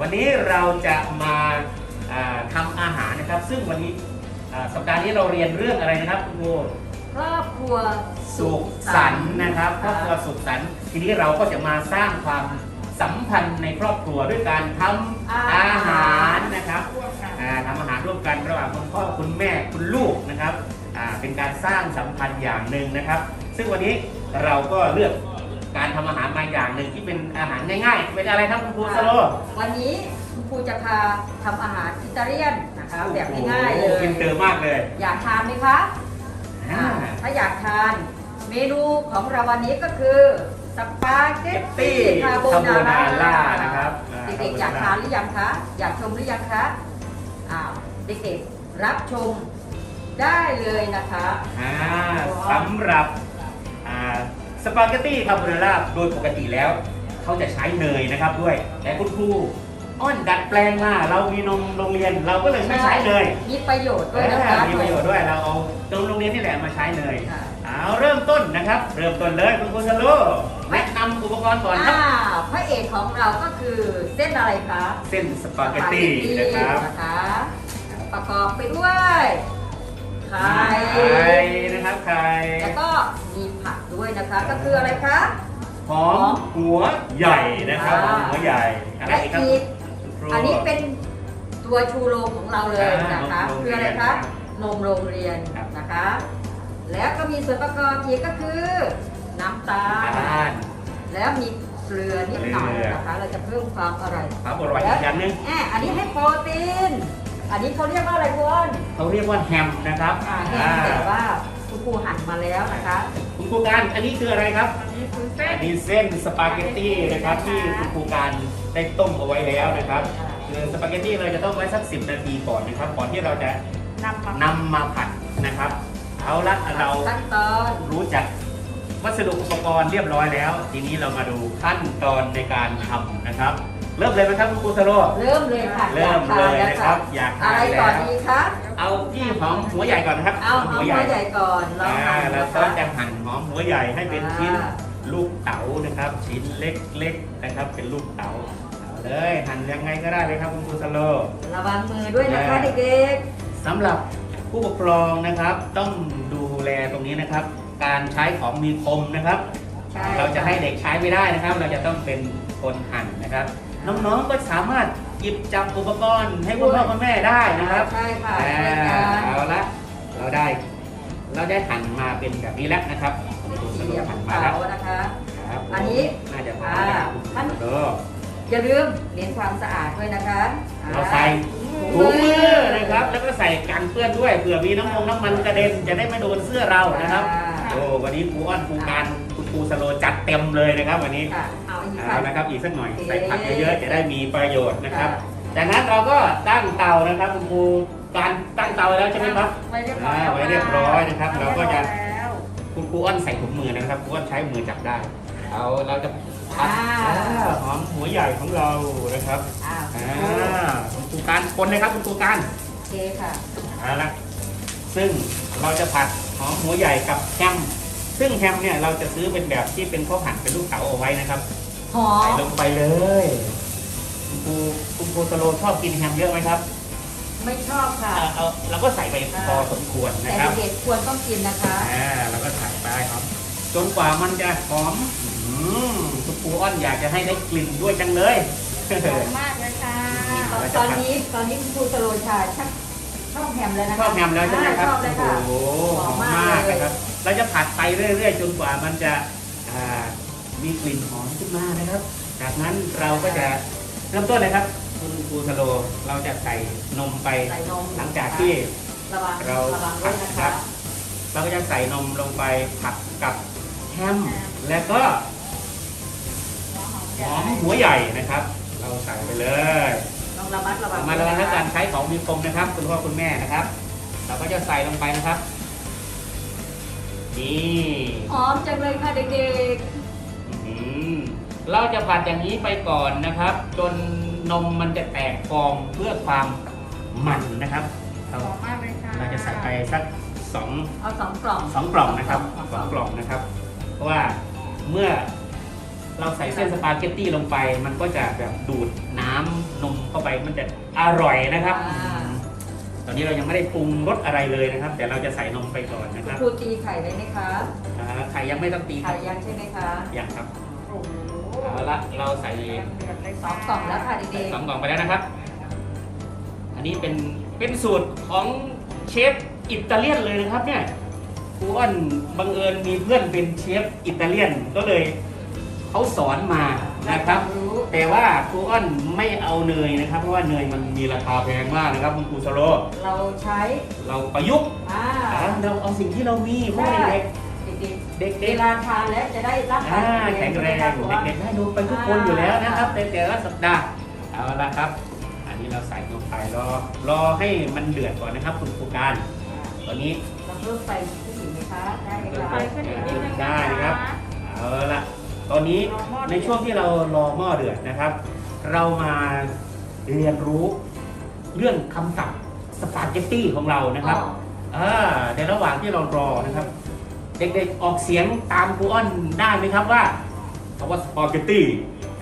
วันนี้เราจะมาอ่าทำอาหารนะครับ ซึ่งวันนี้อ่าสัปดาห์นี้เราเรียนเรื่องอะไรนะครับคุณครูครอบครัวสุขสันต์นะครับครอบครัวสุขสันต์ทีนี้เราก็จะมาสร้างความสัมพันธ์ในครอบครัวด้วยการทำอาหารนะครับอ่าทำอาหารร่วมกันระหว่างคุณพ่อคุณแม่คุณลูกนะครับอ่าเป็นการสร้างสัมพันธ์อย่างหนึ่งนะครับ ซึ่งวันนี้เราก็เลือก การทำอาหารมาอย่างหนึ่งที่เป็นอาหารง่ายๆ เป็นอะไรครับคุณครูสโลวันนี้คุณครูจะพาทำอาหารอิตาเลียนนะคะแบบง่ายๆเลโอ้โหยกินเตอร์มากเลย อยากทานไหมคะอ่าอ่าถ้าอยากทาน เมนูของเราวันนี้ก็คือสปาเกตตี้คาโบนาคาโบนาร่าร่านะครับอ่าเด็กๆอยากทานหรือยังคะอยากชมหรือยังคะอ้าวเด็กๆรับชมได้เลยนะคะอ่าสำหรับอ่า สปาเกตตี้คาโบนาร่าโดยปกติแล้ว เขาจะใช้เนยนะครับด้วย แต่คุณครูอ้อนดัดแปลงมาเรามีนมโรงเรียนเราก็เลยไม่ใช้เนยมีประโยชน์ด้วยนะคะอ่ามีประโยชน์ด้วยเราเอานมโรงเรียนนี่แหละมาใช้เนยค่ะเอาเริ่มต้นนะครับ เริ่มต้นเลยคุณครูสโลแนะนำอุปกรณ์ก่อนครับอ่าพระเอกของเราก็คือเส้นอะไรคะเส้นสปาเกตตี้นะครับนะคะประกอบไปด้วยไข่ไข่นะครับไข่แล้วก็มีผัก ด้วยนะคะ ก็คืออะไรคะ หอมหัวใหญ่นะครับหอมหัวใหญ่อะไรและอีกครับอีกคุณครูอันนี้เป็นตัวชูโรงของเราเลยนะคะอ่านมโรงเรียนคืออะไรคะ นมโรงเรียนครับนะคะ แล้วก็มีส่วนประกอบอีกก็คือ น้ำตาลทานแล้วมีเกลือนิดหน่อยเกลือนะคะ เราจะเพิ่มความอร่อยครับอร่อยอีกอย่างหนึงแอะอันนี้ให้โปรตีน อันนี้เขาเรียกว่าอะไรคุณอ้นเขาเรียกว่าแฮมนะครับอ่าแห้งแต่ว่าคุณครูหั่นมาแล้วนะคะ คุณครูการอันนี้คืออะไรครับ อันนี้คือเส้อันนนี้เส้นสปาเกตตี้นะครับที่คุณครูการได้ต้มเอาไว้แล้วนะครับคือสปาเกตตี้เราจะต้มไว้สัก 10 นาทีก่อนนะครับก่อนที่เราจะนำมานำมาผัดนะครับ เอาละเราขั้นตอนรู้จักวัสดุอุปกรณ์เรียบร้อยแล้ว ทีนี้เรามาดูขั้นตอนในการทำนะครับ เริ่มเลยไหมครับคุณครูสโลเริ่มเลยค่ะเริ่มเลยนะครับ อยากทานอะไรก่อนแล้วดีคะเอาที่หอมหัวใหญ่ก่อนนะครับเอาเอาหัวใหญ่ก่อนเราอ่าหั่นเรานะต้คะองจะหั่นหอมหัวใหญ่ให้เป็นชิ้นอ่าลูกเต๋านะครับ ชิ้นเล็กๆนะครับ เป็นลูกเต๋าเอาเลยหั่นยังไงก็ได้เลยครับคุณครูสโลระวังมือด้วยนะคะอ่าเด็กสำหรับผู้ปกครองนะครับ ต้องดูแลตรงนี้นะครับ การใช้ของมีคมนะครับๆใช่เราจะให้เด็กใช้ไม่ได้นะครับ เราจะต้องเป็นคนหั่นนะครับ น้องๆ ก็สามารถหยิบจับอุปกรณ์ให้คุณพ่อคุณแม่ได้นะครับใช่ค่ะอ่าช่วยกันเอาละเราได้ เราได้หั่นมาเป็นแบบนี้แล้วนะครับคุณครูสสี่โลเหลี่ยมหั่นมาเต๋าแล้วนะคะ ครับอันนี้น่าจะพอแล้วครับคุณครูสโลอย่าลืมเน้นความสะอาดด้วยนะคะเราใส่ถุงมือนะครับ แล้วก็ใส่กันเปื้อนด้วยเผื่อมีน้ำมงน้ำมันกระเด็นจะได้ไม่โดนเสื้อเรานะครับโอ้วันนี้ครูอ้อนครูกา รคุณครูสโลจัดเต็มเลยนะครับวันนี้ค่ะเอาอีกเอาค่ะนะครับอีกสักหน่อยโอเคใส่ผักเยอะๆจะได้มีประโยชน์นะครับ ค่ะ จากนั้นเราก็ตั้งเตานะครับคุณครูการตั้งเตาแล้วใช่ไหมครับ ไว้เรียบร้อยอ่าไว้เรียบร้อยนะครับเราก็จะ แล้วคุณครูอ้อนใส่ถุงมือนะครับครูอ้อนใช้มือจับได้ เอาเราจะผัดอ่าอ่าหอมหัวใหญ่ของเรานะครับอ่าอ่าคุณครูการคนเลยครับคุณครูการ โอเคค่ะ เอาละซึ่งเราจะผัดหอมหัวใหญ่กับแฮม ซึ่งแฮมเนี่ยเราจะซื้อเป็นแบบที่เป็นข้าวหั่นเป็นลูกเต๋าเอาไว้นะครับหอใส่มลงไปเลยคุณครูคุณครูสโลชอบกินแฮมเยอะไหมครับไม่ชอบค่ะเอาเอาเราก็ใส่ไปพอสมควรแต่นะครับ เด็กๆควรต้องกินนะคะ อ่าเราก็ใส่ไปครับ จนกว่ามันจะหอมอืมคุณครูอ้อนอยากจะให้ได้กลิ่นด้วยจังเลยหอมมากเลยค่ะตอนนี้ตอนนี้คุณครูสโลชาชักชอบแฮมแล้วนะคะชอบแฮมแล้วใช่ไหมครับชอบเลยค่ะ โอ้โหหอมมากนะครับ เราจะผัดไปเรื่อย ๆ จนกว่ามันจะอ่ามีกลิ่นหอมขึ้นมานะครับ จากนั้นเราก็จะเริ่มต้นเลยครับ คุณครูสโลเราจะใส่นมไปใส่นมหลังจากที่ระวังเราระวังด้วยนะครัคะบเราก็จะใส่นมลงไปผัดกับแฮมแล้วก็หอมหัวใหญ่นะครับ เราใส่ไปเลยต้องระมัดระวังมาระวังในการใช้ของมีคมนะครับ คุณพ่อคุณแม่นะครับ เราก็จะใส่ลงไปนะครับ นี่หอมจังเลยค่ะเด็กอืมเราจะผัดอย่างนี้ไปก่อนนะครับ จนนมมันจะแตกฟองเพื่อความมันนะครับเราหอมมากเลยค่ะเราจะใส่ไปสักสองเอาสองกล่อง สองกล่องนะครับสองกล่องนะครับ เพราะว่าเมื่อเราใส่เส้นสปาเกตตี้ลงไป มันก็จะแบบดูดน้ำนมเข้าไปมันจะอร่อยนะครับ อ่า ตอนนี้เรายังไม่ได้ปรุงรสอะไรเลยนะครับ แต่เราจะใส่นมไปก่อนนะครับครูตีไข่เลยไหมคะอ่าไข่ยังไม่ต้องตีคไข่รับยังใช่ไหมคะยังครับโอ้โหเอาละเราใส่เดือดเลยสค่ะองกล่องแล้วค่ะเด็กสองกล่องไปแล้วนะครับ อันนี้เป็นเป็นสูตรของเชฟอิตาเลียนเลยนะครับ เนี่ยครูอ้อนบังเอิญมีเพื่อนเป็นเชฟอิตาเลียนก็เลยเขาสอนมาๆนะครับ รู้ แต่ว่าครูอ้อนไม่เอาเนยนะครับ เพราะว่าเนยมันมีราคาแพงมากนะครับคุณครูสโลเราใช้เราประยุกต์อ่าอ่าเราเอาสิ่งที่เรามีเพราะว่าเด็กเด็กๆเด็ๆเวกๆลาทานแล้วจะได้รับอ่าแข็งแรงเด็กๆได้ดูไปทุกคนอยู่แล้วนะครับแต่แต่ละสัปดาห์เอาละครับ อันนี้เราใส่ลงไปรอรอให้มันเดือดก่อนนะครับ คุณครูการตอนนี้ เราเพิ่มไฟขึ้นอีกไหมคะได้ไหมไปคะขึ้นอีกนิดนึง ได้ครับเอาละ ตอนนี้ในช่วงที่เรารอหม้อเดือดนะครับ เรามาเรียนรู้เรื่องคำศัพท์สปาเกตตี้ของเรานะครับอ่าในระหว่างที่เรารอนะครับ เด็กๆออกเสียงตามครูอ้อนได้ไหมครับว่าคำว่าสปาเกตตี้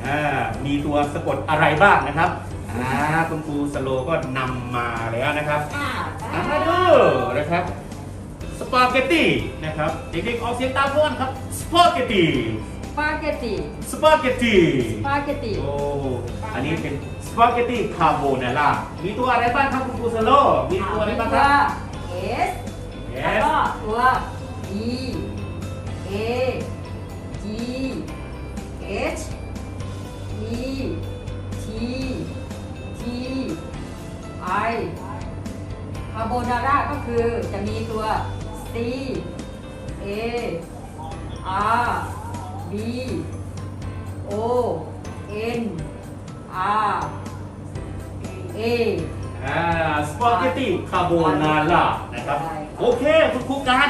อ่ามีตัวสะกดอะไรบ้างนะครับอ่าคุณครูสโลก็นำมาแล้วนะครับอ่าอ่ามาดูนะครับสปาเกตตี้นะครับ เด็กๆออกเสียงตามครูอ้อนครับสปาเกตตี้ส ปาเกตตีสปาเกตตี้สปาเกตตีโอ้อันนี้เป็นสปาเกตตี้คาโบนาร่ามีตัวอะไรบ้างครับคุณครูสโลมีตัวอะไรบ้างครับเอสแล้ว Yes ก็ตัว E A G H E T T I คาโบนาร่าก็คือจะมีตัว C A R B O N R A อ่าสปาเกตตี้คาโบนาร่านะครับใช่โอเคคุณครูการ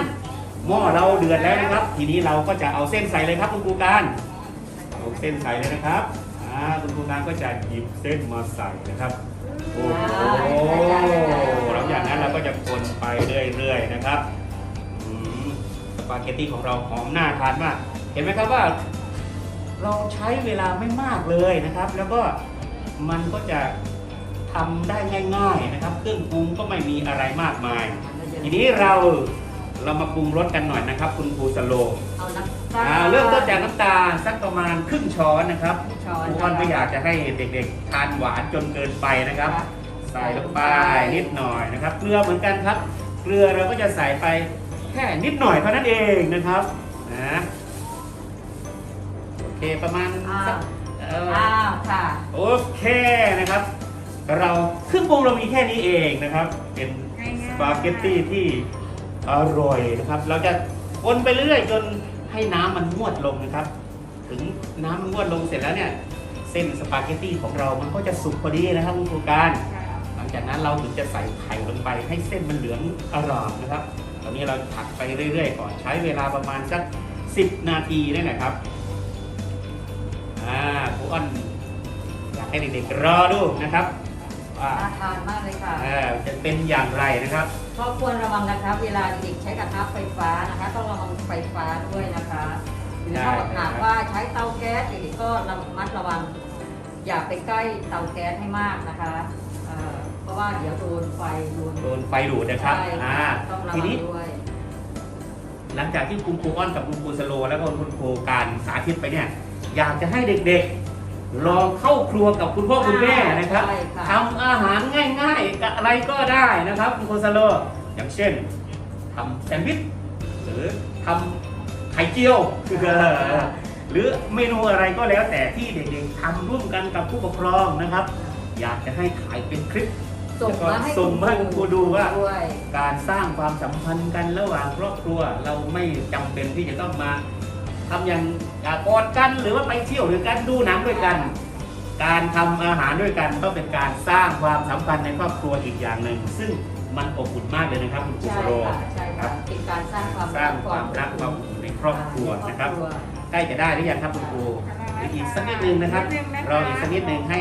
หม้อเราเดือดแล้วนะครับ ทีนี้เราก็จะเอาเส้นใส่เลยครับคุณครูการเอาเส้นใส่เลยนะครับอ่าคุณครูการก็จะหยิบเส้นมาใส่นะครับโอ้โหหลังจากนั้นเราก็จะคนไปเรื่อยๆนะครับอืมสปาเกตตี้ของเราหอมน่าทานมาก เห็นไหมครับว่าเราใช้เวลาไม่มากเลยนะครับ แล้วก็มันก็จะทำได้ง่ายๆนะครับ เครื่องปรุงก็ไม่มีอะไรมากมาย ทีนี้เราเรามาปรุงรสกันหน่อยนะครับ คุณครูสโลเอาน้ำตาลอ่าเริ่มต้นจากน้ำตาลสักประมาณครึ่งช้อนนะครับครึ่งช้อนครูอ้อนไม่อยากจะให้เด็กๆ ทานหวานจนเกินไปนะครับ ครับ ใส่ลงไปนิดหน่อยนะครับ เกลือเหมือนกันครับ เกลือเราก็จะใส่ไปแค่นิดหน่อยเท่านั้นเองนะครับนะโอเค ประมาณอ่าสักเอ่ออ้าวค่ะ โอเคนะครับ เราเครื่องปรุงเรามีแค่นี้เองนะครับ เป็นสปาเกตตี้ที่อร่อยนะครับ เราจะคนไปเรื่อยๆจนให้น้ำมันงวดลงนะครับ ถึงน้ำมันงวดลงเสร็จแล้วเนี่ย เส้นสปาเกตตี้ของเรามันก็จะสุกพอดีนะครับคุณครูการ หลังจากนั้นเราถึงจะใส่ไข่ลงไปให้เส้นมันเหลืองอร่ามนะครับ ตอนนี้เราผัดไปเรื่อยๆ ก่อนใช้เวลาประมาณสัก 10 นาทีนี่แหละครับ อ่าครูอ้อนอยากให้เด็กๆรอดูนะครับว่าน่าทานมากเลยค่ะเอ่อจะเป็นอย่างไรนะครับก็ควรระวังนะคะเวลาเด็กใช้กระทะไฟฟ้านะคะ ต้องระวังไฟฟ้าด้วยนะคะหรือถ้าได้หากว่าใช้เตาแก๊สเด็กๆก็ระมัดระวัง อย่าไปใกล้เตาแก๊สให้มากนะคะเอ่อเพราะว่าเดี๋ยวโดนไฟโดนโดนไฟดูดนะครับใช่อ่าค่ะต้องระทีวังนี้ ด้วย หลังจากที่คุณครูอ้อนกับคุณครูสโล แล้วก็คุณครูการสาธิตไปเนี่ย อยากจะให้เด็กๆ ลองเข้าครัวกับคุณพ่อคุณแม่นะครับใช่ค่ะ ทำอาหารง่ายๆกับอะไรก็ได้นะครับ คุณครูสโลอย่างเช่นทำแซนด์วิชหรือทำไข่เจียวหรือเมนูอะไรก็แล้วแต่ที่เด็กๆทำร่วมกันกับผู้ปกครองนะครับ อยากจะให้ถ่ายเป็นคลิป ส่งมาให้ส่งมาให้คุณครูดูว่า ด้วย การสร้างความสัมพันธ์กันระหว่างครอบครัว เราไม่จำเป็นที่จะต้องมา ทำอย่างอ่ากอดกันหรือว่าไปเที่ยวหรือการดูหนังด้วยกัน การทำอาหารด้วยกันก็เป็นการสร้างความสัมพันธ์ในครอบครัวอีกอย่างหนึ่ง ซึ่งมันอบอุ่นมากเลยนะครับคุณครูใช่สโรค่ะใช่ค่ะเป็นการสร้างความสร้างความรักความอบอุ่นในครอบครัวนะครับใครอบครัวใกล้จะได้หรือยังครับคุณครูหรืออีกสักนิดนึงนะครับรออีกสักนิดนึงให้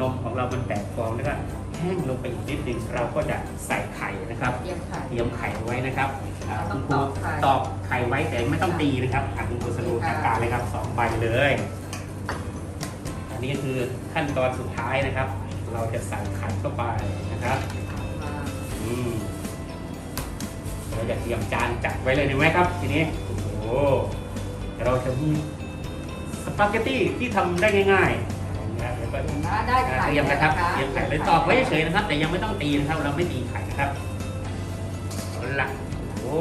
นมของเรามันแตกฟองแล้วก็แห้งลงไปอีกนิดนึงเราก็จะใส่ไข่นะครับ เตรียมไข่ เตรียมไข่ไว้นะครับอ่าต้คุอณงครูตอกไข่ ตอกไข่ไว้แต่ไม่ต้องตีนะครับอะคุณครูสรุปจัดการเลยครับสองใบเลย อันนี้คือขั้นตอนสุดท้ายนะครับ เราจะใส่ไข่เข้าไปนะครับ มาอืมเราจะเตรียมจานจัดไว้เลยดีไหมครับ ทีนี้โอ้โหเราจะมีสปาเกตตี้ที่ทำได้ง่าย ๆนะแล้วก็อ่าได้ไข่เตรียมนะครับแล้วเตรียมไข่เลยตอกไว้เฉยๆนะครับ แต่ยังไม่ต้องตีนะครับ เราไม่ตีไข่นะครับเอาละโอ้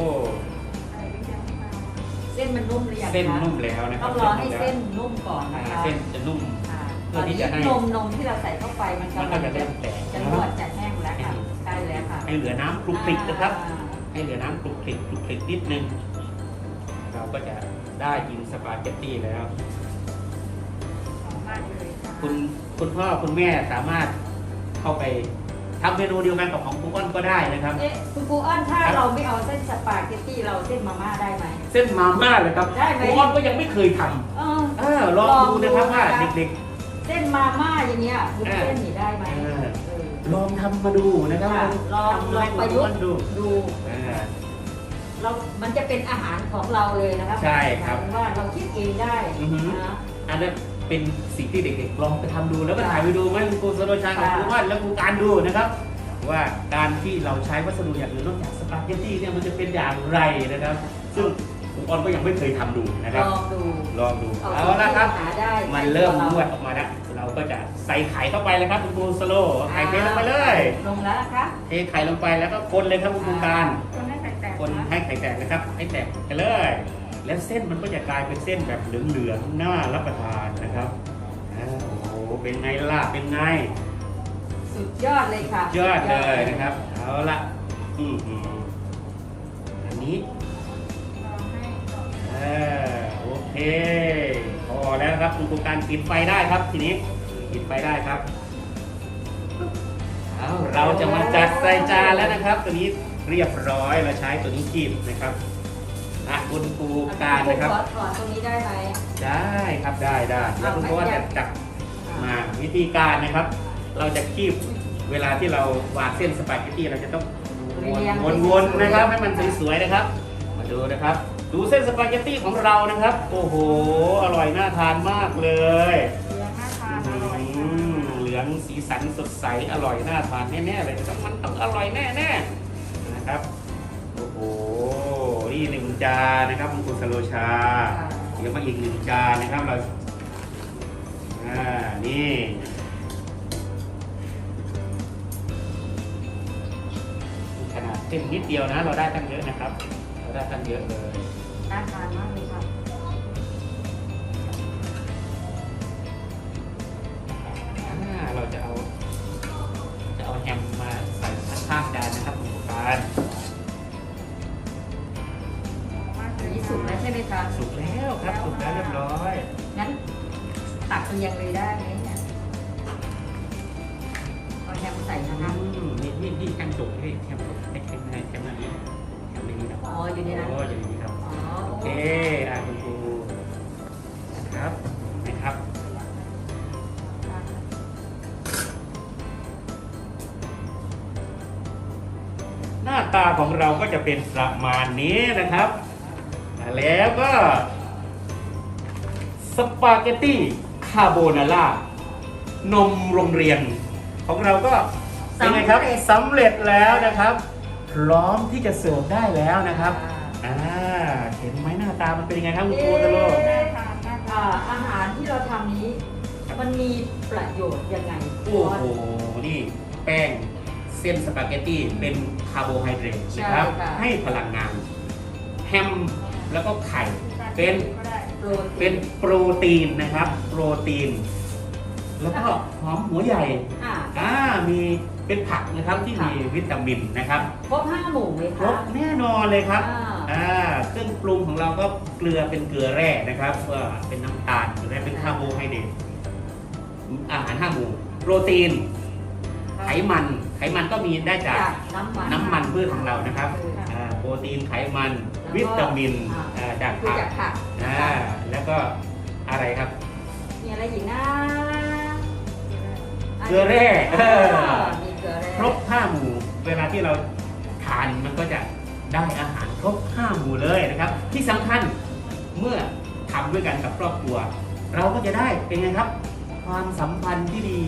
เส้นมันนุ่มหรือยังคะเส้นนุ่มแล้วนะคต้รัอบงรอให้เส้นนุ่มก่อนอ่านะคะเส้นจะนุ่มอ่าเพื่ตออนที่นี้จะให้ นมนมที่เราใส่เข้าไปมันมันกำก็ลังจะจะเริ่มแตกจะนะนควรัดบจะแห้งแล้วค่ะใกล้แล้วค่ะให้เหลือน้ำคลุกคลิกนะครับ อ่าให้เหลือน้ำคลุกคลิกคลุกคลิกนิดนึง เราก็จะได้กินสปาเกตตี้แล้ว คุณคุณพ่อคุณแม่สามารถเข้าไปทำเมนูเดียวกันกับของคุณอ้อนก็ได้นะครับ เอ๊ะคุณครูอ้อนถ้าเราไม่เอาเส้นสปาเกตตี้เราเส้นมาม่าได้ไหม เส้นมาม่าเลยครับได้ไหมคุณอ้อนก็ยังไม่เคยทเออำเออลองดูนะครับว่าเด็ก เส้นมาม่าอย่างเงี้ยบุญเส้นนี่ได้ไหมเออ เออ ๆ ลองทำมาดูนะครับค่ะลองทำลองให้ประคุณยุกอ้อนต์ดูดูเออเรา มันจะเป็นอาหารของเราเลยนะครับใช่ครับหมายถึงว่าเราคิดเองได้อือหือ นะ อันนั้น เป็นสิ่งที่เด็กๆลองไปทำดู แล้วก็ค่ะถ่ายไปดูไหมคุณครูสโลชากับค่ะครูอ้อนและครูการดูนะครับ ว่าการที่เราใช้วัสดุอย่างอื่นนอกจากสปาเกตตี้เนี่ยมันจะเป็นอย่างไรนะครับ ซึ่งครูอ้อนก็ยังไม่เคยทำดูนะคลรับองดู ลองดู เอาเอาละครับหาได้มันเริ่มใตัวนวดออกมาแล้ว เราก็จะใส่ไข่เข้าไปเลยครับคุณครูสโลว์ไข่เทลงไปเลย ลงแล้วนะคะเทไข่ลงไปแล้วก็คนเลยครับคุณครูการ คนให้ไข่แตก คนนะให้ไข่แตกนะครับ ให้แตกไปเลย แล้วเส้นมันก็จะกลายเป็นเส้นแบบเหลืองๆน่ารับประทานนะครับอ่าโอ้โหเป็นไงล่ะเป็นไงสุดยอดเลยค่ะยอดเลยนะครับเอาละอือหืออันนี้ลองให้ก่อนเออโอเคพอแล้วนะครับคุณครูการปิดไฟได้ครับทีนี้ปิดไฟได้ครับเอาเราจะมาจัดใส่จานแล้วนะครับ ตัวนี้เรียบร้อยเราใช้ตัวนี้คีบนะครับ อะคุณครูการนะครับขอถอนตรงนี้ได้ไหมได้ครับได้ได้แล้วคุณพ่อจะจับมาวิธีการนะครับ เราจะคีบเวลาที่เราวางเส้นสปาเกตตี้เราจะต้องวนวนๆนะครับ ให้มันสวยๆนะครับ มาดูนะครับ ดูเส้นสปาเกตตี้ของเรานะครับ โอ้โห อร่อยน่าทานมากเลยเหลืองน่าทานอร่อยอืมเหลืองสีสันสดใสอร่อยน่าทานแน่ๆเลยต้องมันต้องอร่อยแน่ๆนะครับ โอ้โห นี่หนึ่งจานนะครับคุณครูสโลชาเดี๋ยวมาอีกหนึ่งจานนะครับเราอ่านี่ขนาดเส้นนิดเดียวนะ เราได้ตั้งเยอะนะครับ เราได้ตั้งเยอะเลยน่าทานมากเลยค่ะ ยังเลยได้ไหมเนี่ยเอาแฮมใส่นะคะอืมนี่นี่นี่แฮมสุกนี่แฮมสุกให้แฮมแฮมอันนี้แฮมในนี้นะอ๋ออยู่ในนั้นโอ้อย่างนี้ครับ อ๋อโอเคอะคุณครูนะครับนะครับหน้าตาของเราก็จะเป็นประมาณนี้นะครับ แล้วก็สปาเกตตี้ คาโบนาร่านมโรงเรียน ของเราก็เป็นไงครับสำเร็จแล้วนะครับ พร้อมที่จะเสิร์ฟได้แล้วนะครับอ่าเห็นไหมหน้าตามันเป็นยังไงครับคุณครูตะโลน่าทานน่าทาอ่านอาหารที่เราทำนี้ มันมีประโยชน์ยังไงโอ้โหนี่แป้งเส้นสปาเกตตี้เป็นคาร์โบไฮเดรตนะครับใช่ค่ะให้พลังงาน แฮมแล้วก็ไข่เป็นก็ได้ โปรตีนเป็นโปรตีนนะครับ โปรตีน แล้วก็หอมหัวใหญ่อ่าอ่ามีเป็นผักนะครับที่มีวิตามินนะครับครบห้าหมู่ไหมครคะบแน่นอนเลยครับ อ่าอ่าเครื่องปรุงของเราก็เกลือเป็นเกลือแร่นะครับก็เป็นน้ำตาลเกลือแร่เป็นคาร์โบไฮเดรตอาหารห้าหมู่โปรตีน ไขมัน ไขมันก็มีได้จากจากน้ำมันน้ำมันพืชของเรานะครับคืออ่าโปรตีนไขมันแล้วก็วิตามินอ่าอ่าจากคือผักจากผักอ่าแล้วก็อะไรครับ มีอะไรอีกนะอเกลือแร่เออมีเกลือแร่ครบห้าหมู่เวลาที่เราทานมันก็จะได้อาหารครบห้าหมู่เลยนะครับ ที่สำคัญเมื่อทำด้วยกันกับครอบครัว เราก็จะได้เป็นไงครับ ความสัมพันธ์ที่ดี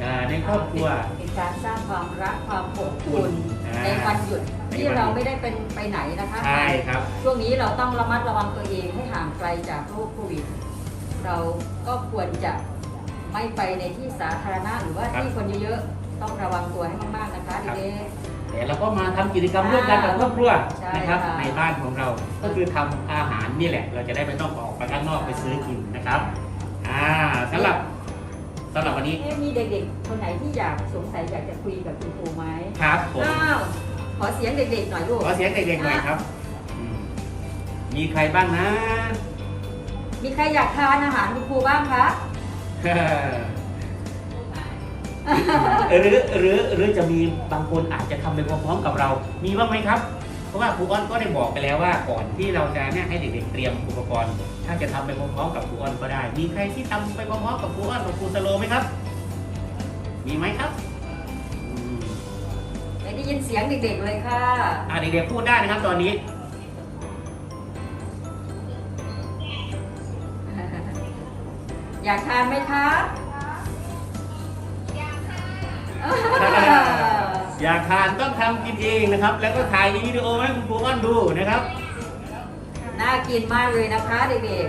เอ่อในครอบครัวเป็น การสร้างความรักความอบอุ่นอ่าในวันหยุดในที่วันหยุดเราไม่ได้เป็นไปไหนนะคะใช่ครับ ช่วงนี้เราต้องระมัดระวังตัวเองให้ห่างไกลจากโรคโควิด เราก็ควรจะไม่ไปในที่สาธารณะหรือว่าครับที่คนเยอะๆต้องระวังตัวให้มากๆนะคะครับ เด็กแต่เราก็มาทำกิจกรรมร่วมกันกับครอบครัวใช่นะครับ ค่ะ ในบ้านของเรา ก็คือทำอาหารนี่แหละ เราจะได้ไม่ต้องออกไปข้างนอกไปซื้อกินนะครับ อ่าสำหรับ สำหรับวันนี้ๆเอ๊ะมีเด็กๆ คนไหนที่อยากสงสัยอยากจะคุยกับคุณครูไหมครับผมอ้าวขอเสียงเด็กๆหน่อยลูกขอเสียงเด็กๆหน่อยครับอืมมีใครบ้างนะ มีใครอยากทานอาหารคุณครูบ้างคะ หรือหรือหรือจะมีบางคนอาจจะทำไปพร้อมๆกับเรา มีบ้างไหมครับ เพราะว่าครูอ้อนก็ได้บอกไปแล้วว่าก่อนที่เราจะเนี่ยให้เด็กๆเตรียมอุปกรณ์ ถ้าจะทำไปพร้อมๆกับครูอ้อนก็ได้ มีใครที่ทำไปพร้อมๆกับครูอ้อนกับครูสโลไหมครับ มีไหมครับอืมไม่ได้ยินเสียงเด็กๆเลยค่ะอ่าเด็กๆพูดได้นะครับตอนนี้อยากทานไหมคะ อยากทานต้องทำกินเองนะครับ แล้วก็ถ่ายวิดีโอให้คุณครูอ้อนดูนะครับ น่ากินมากเลยนะคะเด็ก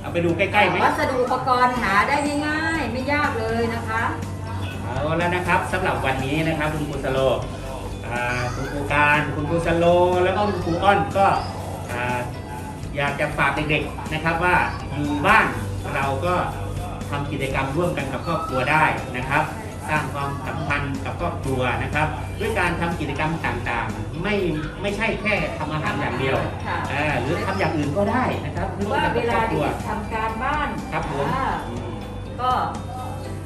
เอาไปดูใกล้ๆไหมๆวัสดุอุปกรณ์หาได้ง่ายๆไม่ยากเลยนะคะ เอาแล้วนะครับสำหรับวันนี้นะครับคุณครูสโลอ่าคุณครูการคุณครูสโลแล้วก็คุณครูอ้อนก็อ่าอยากจะฝากเด็กๆนะครับว่าอยู่บ้านเราก็ทำกิจกรรมร่วมกันกับครอบครัวได้นะครับ สร้างความสัมพันธ์กับครอบครัวนะครับ ด้วยการทำกิจกรรมต่างๆ ไม่ไม่ใช่แค่ทำอาหารอย่างเดียวค่ะอ่าหรือทำอย่างอื่นก็ได้นะครับหรือว่าร่มเวกันกับครลาอบครัเด็วกๆทำการบ้านครับผมอ่าอืมก็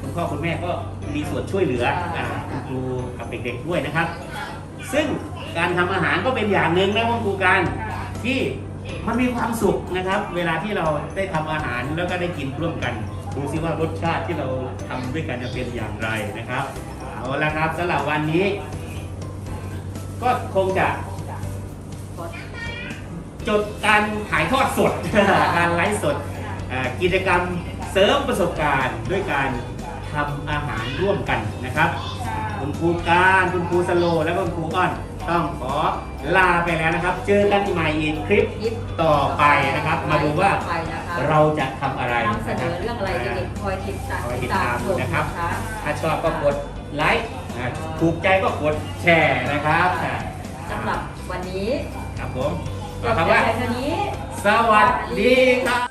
คุณพ่อคุณแม่ก็มีส่วนช่วยเหลือค่ะอ่าคุณครูกับเด็กๆด้วยนะครับ ซึ่งการทำอาหารก็เป็นอย่างหนึ่งนะคุณครูการที่มันมีความสุขนะครับ เวลาที่เราได้ทำอาหารแล้วก็ได้กินร่วมกัน ดูซิว่ารสชาติที่เราทำด้วยกันจะเป็นอย่างไรนะครับเอาละครับสำหรับวันนี้ ก็คงจะจดการถ่ายทอดสดการไลฟ์สดกิจกรรมเสริมประสบการณ์ด้วยการทำอาหารร่วมกันนะครับ คุณครูการคุณครูสโล และก็คุณครูอ้อน ต้องขอลาไปแล้วนะครับ เจอกันใหม่อีกคลิปยิบต่อไปนะครับ มาดูว่าไปนะคะเราจะทำอะไรนำเสนอเรื่องอะไรเด็กๆคอยติดตามคอยติติดดตาตามมชมนะครับนะคะถ้าชอบก็กดไลค์อ่าถูกใจก็กดแชร์นะครับอ่าสำหรับวันนี้ ครับผมจก็บคำว่าแต่เท่านี้สวัสดีครับ